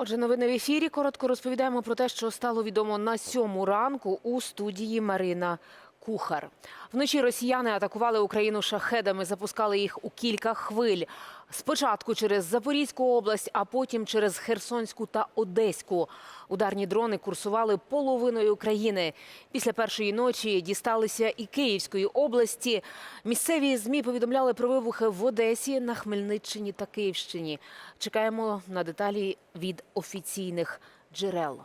Отже, новини в ефірі. Коротко розповідаємо про те, що стало відомо на сьому ранку у студії Марина Кухар. Вночі росіяни атакували Україну шахедами, запускали їх у кілька хвиль. Спочатку через Запорізьку область, а потім через Херсонську та Одеську. Ударні дрони курсували половиною країни. Після першої ночі дісталися і Київської області. Місцеві змі повідомляли про вибухи в Одесі, на Хмельниччині та Київщині. Чекаємо на деталі від офіційних джерел.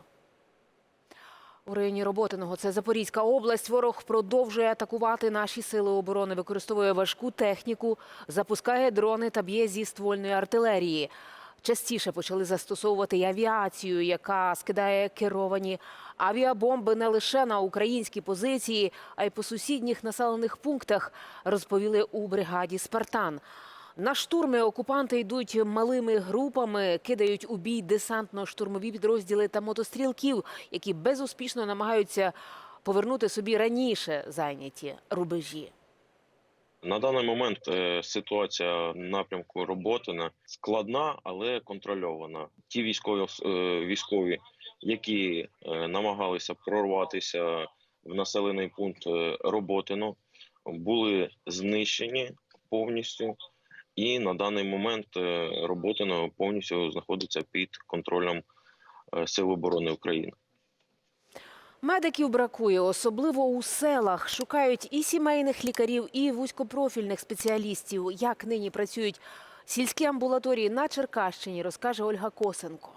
У районі Роботиного, це Запорізька область, ворог продовжує атакувати наші сили оборони, використовує важку техніку, запускає дрони та б'є зі ствольної артилерії. Частіше почали застосовувати й авіацію, яка скидає керовані авіабомби не лише на українські позиції, а й по сусідніх населених пунктах, розповіли у бригаді Спартан. На штурми окупанти йдуть малими групами, кидають у бій десантно-штурмові підрозділи та мотострілків, які безуспішно намагаються повернути собі раніше зайняті рубежі. На даний момент е, ситуація напрямку Роботина складна, але контрольована. Ті військові е, військові, які е, намагалися прорватися в населений пункт Роботино, були знищені повністю. І на даний момент роботи Роботино повністю знаходиться під контролем е, Сил оборони України. Медиків бракує, особливо у селах. Шукають і сімейних лікарів, і вузькопрофільних спеціалістів. Як нині працюють сільські амбулаторії на Черкащині, розкаже Ольга Косенко.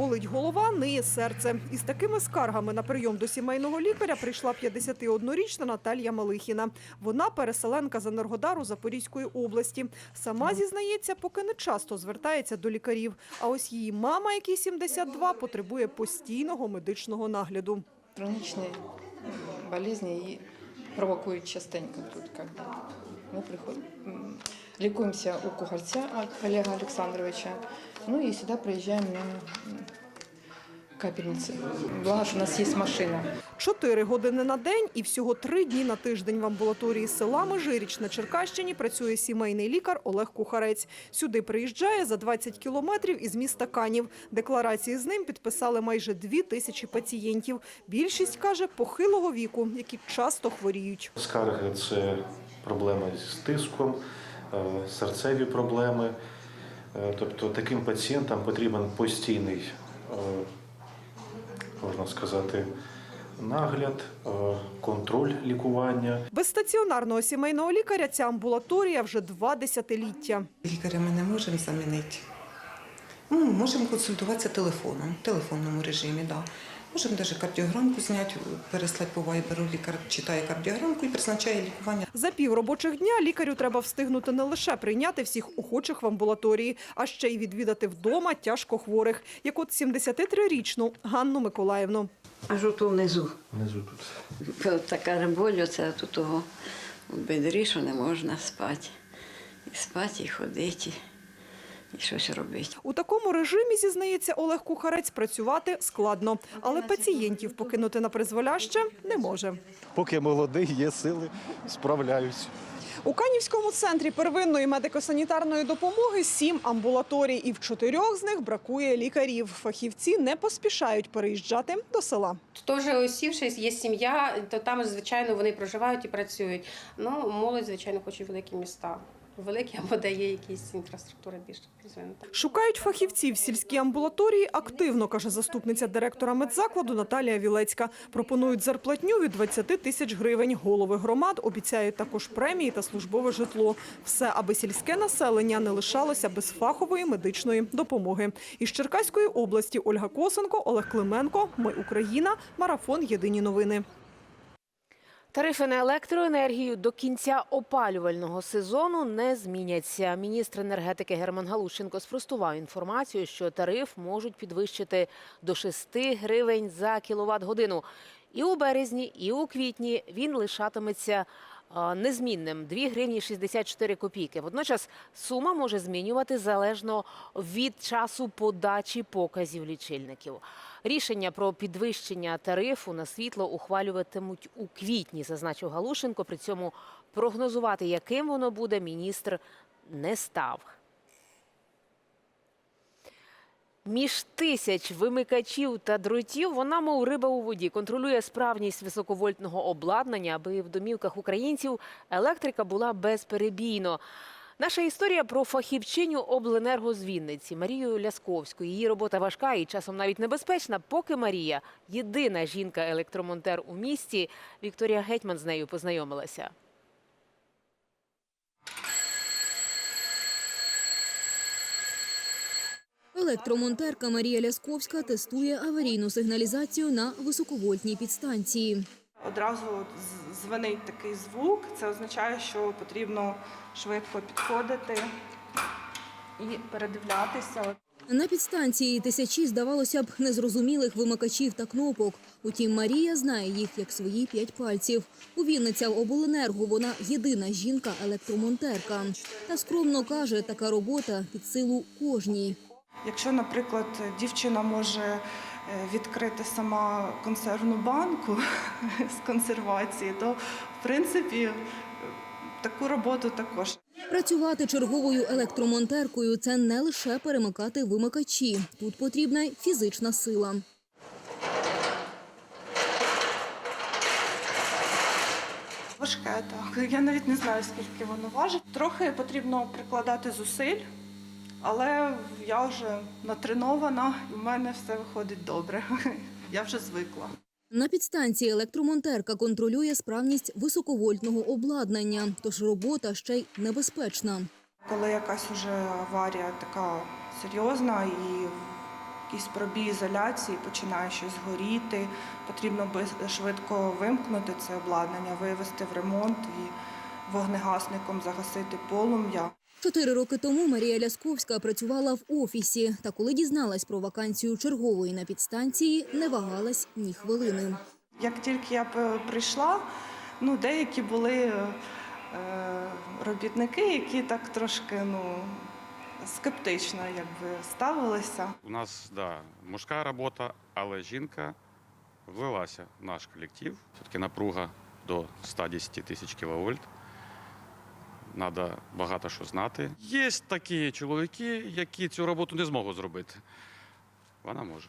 Болить голова, ниє серце. Із такими скаргами на прийом до сімейного лікаря прийшла 51-річна Наталія Малихіна. Вона переселенка з Енергодару Запорізької області. Сама зізнається, поки не часто звертається до лікарів. А ось її мама, якій 72, потребує постійного медичного нагляду. Хронічні болезни и провокуют частенько тут как бы. Лікуємося у Кугальця Олега Олександровича, ну і сюди приїжджаємо капельниці. Благо, що у нас є машина. Чотири години на день і всього три дні на тиждень в амбулаторії села Межиріч на Черкащині працює сімейний лікар Олег Кухарець. Сюди приїжджає за 20 кілометрів із міста Канів. Декларації з ним підписали майже дві тисячі пацієнтів. Більшість каже похилого віку, які часто хворіють. Скарги це проблеми з тиском, серцеві проблеми. Е, Тобто таким пацієнтам потрібен постійний, е, можна сказати, нагляд, е, контроль лікування. Без стаціонарного сімейного лікаря ця амбулаторія вже два десятиліття. Лікаря ми не можемо замінити. Ну, можемо консультуватися телефоном, в телефонному режимі, да. Можемо навіть кардіограмку зняти, переслати по вайберу. Лікар читає кардіограмку і призначає лікування. За пів робочих дня лікарю треба встигнути не лише прийняти всіх охочих в амбулаторії, а ще й відвідати вдома тяжко хворих, як от 73-річну Ганну Миколаївну. Аж ото внизу. Внизу тут. Така боль, оце тут того в бедрі, що не можна спати. І спати, і ходити, і щось робити. У такому режимі, зізнається Олег Кухарець, працювати складно. Але пацієнтів покинути на призволяще не може. Поки молодий, є сили, справляюсь. У Канівському центрі первинної медико-санітарної допомоги сім амбулаторій, і в чотирьох з них бракує лікарів. Фахівці не поспішають переїжджати до села. Теж осівшись, є сім'я, то там, звичайно, вони проживають і працюють. Ну, молодь, звичайно, хоче великі міста. Великі або де є якісь інфраструктура більш розвинута. Шукають фахівців сільській амбулаторії активно, каже заступниця директора медзакладу Наталія Вілецька. Пропонують зарплатню від 20 тисяч гривень. Голови громад обіцяють також премії та службове житло. Все, аби сільське населення не лишалося без фахової медичної допомоги. Із Черкаської області Ольга Косенко, Олег Клименко. Ми Україна. Марафон. Єдині новини. Тарифи на електроенергію до кінця опалювального сезону не зміняться. Міністр енергетики Герман Галущенко спростував інформацію, що тариф можуть підвищити до 6 гривень за кіловат годину. І у березні, і у квітні він лишатиметься незмінним 2 гривні 64 копійки. Водночас сума може змінювати залежно від часу подачі показів лічильників. Рішення про підвищення тарифу на світло ухвалюватимуть у квітні, зазначив Галушенко. При цьому прогнозувати, яким воно буде, міністр не став. Між тисяч вимикачів та дротів вона, мов риба у воді, контролює справність високовольтного обладнання, аби в домівках українців електрика була безперебійно. Наша історія про фахівчиню обленерго з Вінниці Марію Лясковську. Її робота важка і часом навіть небезпечна. Поки Марія єдина жінка-електромонтер у місті. Вікторія Гетьман з нею познайомилася. Електромонтерка Марія Лясковська тестує аварійну сигналізацію на високовольтній підстанції. Одразу дзвенить такий звук. Це означає, що потрібно швидко підходити і передивлятися. На підстанції тисячі, здавалося б, незрозумілих вимикачів та кнопок. Утім, Марія знає їх як свої п'ять пальців. У Вінниця обленерго вона єдина жінка-електромонтерка. Та скромно каже, така робота під силу кожній. Якщо, наприклад, дівчина може е, відкрити сама консервну банку з консервації, то в принципі е, таку роботу також. Працювати черговою електромонтеркою – це не лише перемикати вимикачі. Тут потрібна й фізична сила. Важке так. Я навіть не знаю, скільки воно важить. Трохи потрібно прикладати зусиль, але я вже натренована, і в мене все виходить добре. Я вже звикла. На підстанції електромонтерка контролює справність високовольтного обладнання, тож робота ще й небезпечна. Коли якась уже аварія така серйозна і якийсь пробій ізоляції, починає щось горіти, потрібно швидко вимкнути це обладнання, вивести в ремонт і вогнегасником загасити полум'я. Чотири роки тому Марія Лясковська працювала в офісі. Та коли дізналась про вакансію чергової на підстанції, не вагалась ні хвилини. Як тільки я прийшла, ну деякі були е, робітники, які так трошки ну, скептично якби, ставилися. У нас да, мужська робота, але жінка влилася в наш колектив. Все-таки напруга до 110 тисяч кВт. Треба багато що знати. Є такі чоловіки, які цю роботу не зможуть зробити. Вона може.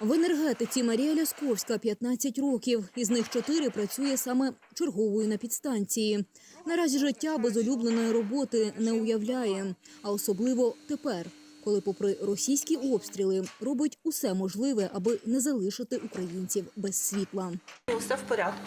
В енергетиці Марія Лясковська 15 років. Із них чотири працює саме черговою на підстанції. Наразі життя без улюбленої роботи не уявляє. А особливо тепер, коли, попри російські обстріли, робить усе можливе, аби не залишити українців без світла. Все в порядку.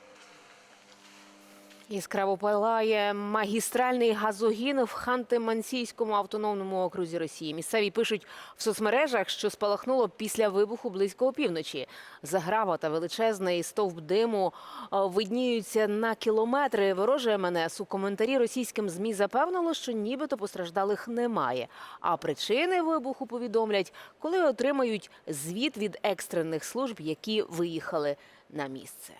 Яскраво палає магістральний газогін в Ханти-Мансійському автономному окрузі Росії. Місцеві пишуть в соцмережах, що спалахнуло після вибуху близько опівночі. Заграва та величезний стовп диму е, видніються на кілометри. Вороже МНС у коментарі російським ЗМІ запевнило, що нібито постраждалих немає. А причини вибуху повідомлять, коли отримають звіт від екстрених служб, які виїхали на місце.